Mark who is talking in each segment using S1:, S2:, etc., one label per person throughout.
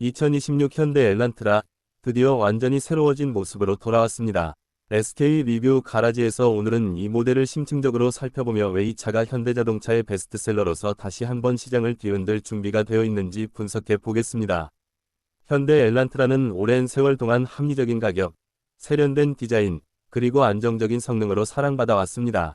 S1: 2026 현대 엘란트라 드디어 완전히 새로워진 모습으로 돌아왔습니다. SK 리뷰 가라지에서 오늘은 이 모델을 심층적으로 살펴보며 왜 이 차가 현대자동차의 베스트셀러로서 다시 한번 시장을 뒤흔들 준비가 되어 있는지 분석해 보겠습니다. 현대 엘란트라는 오랜 세월 동안 합리적인 가격, 세련된 디자인, 그리고 안정적인 성능으로 사랑받아 왔습니다.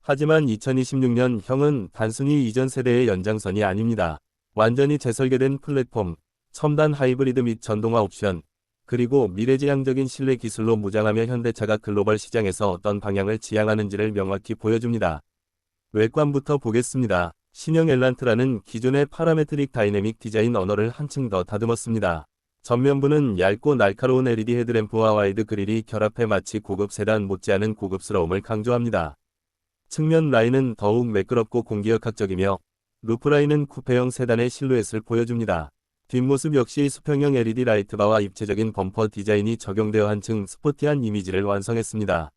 S1: 하지만 2026년 형은 단순히 이전 세대의 연장선이 아닙니다. 완전히 재설계된 플랫폼, 첨단 하이브리드 및 전동화 옵션, 그리고 미래지향적인 실내 기술로 무장하며 현대차가 글로벌 시장에서 어떤 방향을 지향하는지를 명확히 보여줍니다. 외관부터 보겠습니다. 신형 엘란트라는 기존의 파라메트릭 다이내믹 디자인 언어를 한층 더 다듬었습니다. 전면부는 얇고 날카로운 LED 헤드램프와 와이드 그릴이 결합해 마치 고급 세단 못지않은 고급스러움을 강조합니다. 측면 라인은 더욱 매끄럽고 공기역학적이며 루프 라인은 쿠페형 세단의 실루엣을 보여줍니다. 뒷모습 역시 수평형 LED 라이트바와 입체적인 범퍼 디자인이 적용되어 한층 스포티한 이미지를 완성했습니다.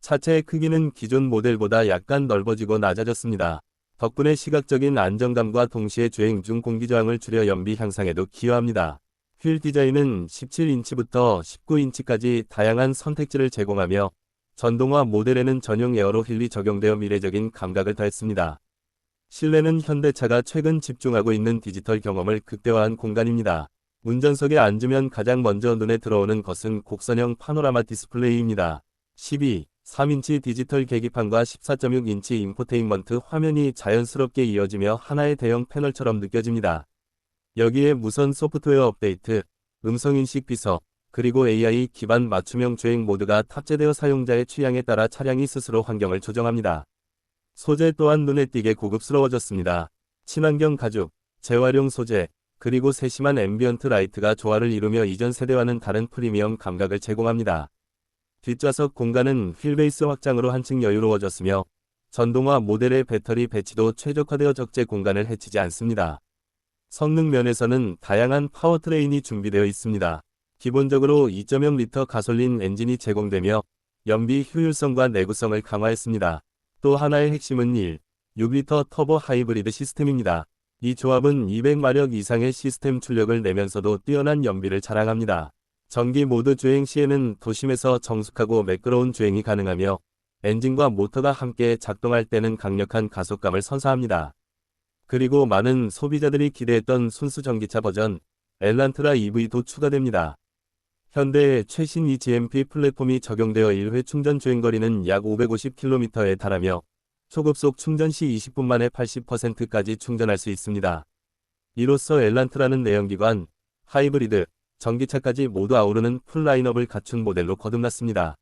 S1: 차체의 크기는 기존 모델보다 약간 넓어지고 낮아졌습니다. 덕분에 시각적인 안정감과 동시에 주행 중 공기 저항을 줄여 연비 향상에도 기여합니다. 휠 디자인은 17인치부터 19인치까지 다양한 선택지를 제공하며 전동화 모델에는 전용 에어로 휠이 적용되어 미래적인 감각을 더했습니다. 실내는 현대차가 최근 집중하고 있는 디지털 경험을 극대화한 공간입니다. 운전석에 앉으면 가장 먼저 눈에 들어오는 것은 곡선형 파노라마 디스플레이입니다. 12, 3인치 디지털 계기판과 14.6인치 인포테인먼트 화면이 자연스럽게 이어지며 하나의 대형 패널처럼 느껴집니다. 여기에 무선 소프트웨어 업데이트, 음성인식 비서, 그리고 AI 기반 맞춤형 주행 모드가 탑재되어 사용자의 취향에 따라 차량이 스스로 환경을 조정합니다. 소재 또한 눈에 띄게 고급스러워졌습니다. 친환경 가죽, 재활용 소재, 그리고 세심한 앰비언트 라이트가 조화를 이루며 이전 세대와는 다른 프리미엄 감각을 제공합니다. 뒷좌석 공간은 휠베이스 확장으로 한층 여유로워졌으며 전동화 모델의 배터리 배치도 최적화되어 적재 공간을 해치지 않습니다. 성능 면에서는 다양한 파워트레인이 준비되어 있습니다. 기본적으로 2.0리터 가솔린 엔진이 제공되며 연비 효율성과 내구성을 강화했습니다. 또 하나의 핵심은 1, 6리터 터보 하이브리드 시스템입니다. 이 조합은 200마력 이상의 시스템 출력을 내면서도 뛰어난 연비를 자랑합니다. 전기 모드 주행 시에는 도심에서 정숙하고 매끄러운 주행이 가능하며 엔진과 모터가 함께 작동할 때는 강력한 가속감을 선사합니다. 그리고 많은 소비자들이 기대했던 순수 전기차 버전 엘란트라 EV도 추가됩니다. 현대의 최신 eGMP 플랫폼이 적용되어 1회 충전 주행거리는 약 550km에 달하며 초급속 충전 시 20분 만에 80%까지 충전할 수 있습니다. 이로써 엘란트라는 내연기관, 하이브리드, 전기차까지 모두 아우르는 풀 라인업을 갖춘 모델로 거듭났습니다.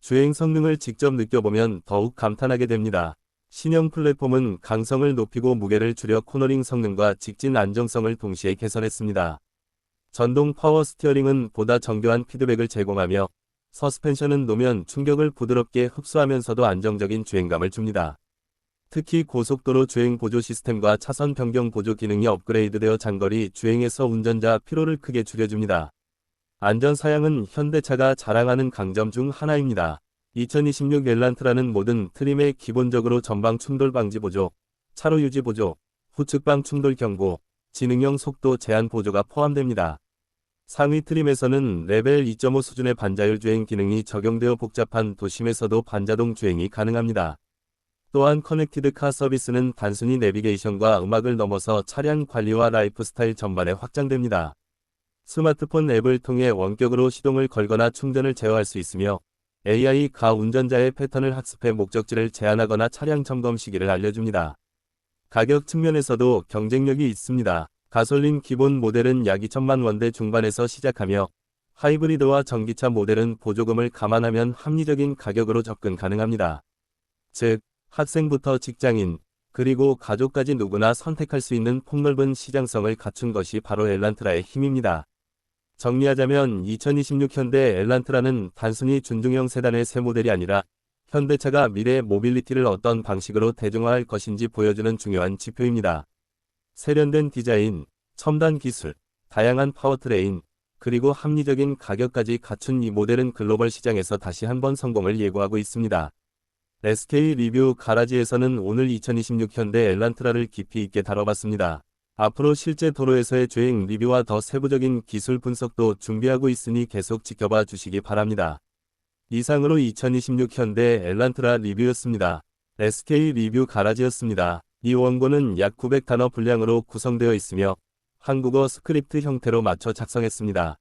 S1: 주행 성능을 직접 느껴보면 더욱 감탄하게 됩니다. 신형 플랫폼은 강성을 높이고 무게를 줄여 코너링 성능과 직진 안정성을 동시에 개선했습니다. 전동 파워 스티어링은 보다 정교한 피드백을 제공하며 서스펜션은 노면 충격을 부드럽게 흡수하면서도 안정적인 주행감을 줍니다. 특히 고속도로 주행 보조 시스템과 차선 변경 보조 기능이 업그레이드되어 장거리 주행에서 운전자 피로를 크게 줄여줍니다. 안전 사양은 현대차가 자랑하는 강점 중 하나입니다. 2026 엘란트라는 모든 트림에 기본적으로 전방 충돌 방지 보조, 차로 유지 보조, 후측방 충돌 경고, 지능형 속도 제한 보조가 포함됩니다. 상위 트림에서는 레벨 2.5 수준의 반자율 주행 기능이 적용되어 복잡한 도심에서도 반자동 주행이 가능합니다. 또한 커넥티드 카 서비스는 단순히 내비게이션과 음악을 넘어서 차량 관리와 라이프 스타일 전반에 확장됩니다. 스마트폰 앱을 통해 원격으로 시동을 걸거나 충전을 제어할 수 있으며 AI 가 운전자의 패턴을 학습해 목적지를 제한하거나 차량 점검 시기를 알려줍니다. 가격 측면에서도 경쟁력이 있습니다. 가솔린 기본 모델은 약 2천만 원대 중반에서 시작하며 하이브리드와 전기차 모델은 보조금을 감안하면 합리적인 가격으로 접근 가능합니다. 즉, 학생부터 직장인, 그리고 가족까지 누구나 선택할 수 있는 폭넓은 시장성을 갖춘 것이 바로 엘란트라의 힘입니다. 정리하자면 2026 현대 엘란트라는 단순히 준중형 세단의 새 모델이 아니라 현대차가 미래의 모빌리티를 어떤 방식으로 대중화할 것인지 보여주는 중요한 지표입니다. 세련된 디자인, 첨단 기술, 다양한 파워트레인, 그리고 합리적인 가격까지 갖춘 이 모델은 글로벌 시장에서 다시 한번 성공을 예고하고 있습니다. SK 리뷰 가라지에서는 오늘 2026 현대 엘란트라를 깊이 있게 다뤄봤습니다. 앞으로 실제 도로에서의 주행 리뷰와 더 세부적인 기술 분석도 준비하고 있으니 계속 지켜봐 주시기 바랍니다. 이상으로 2026 현대 엘란트라 리뷰였습니다. SK 리뷰 가라지였습니다. 이 원고는 약 900단어 분량으로 구성되어 있으며 한국어 스크립트 형태로 맞춰 작성했습니다.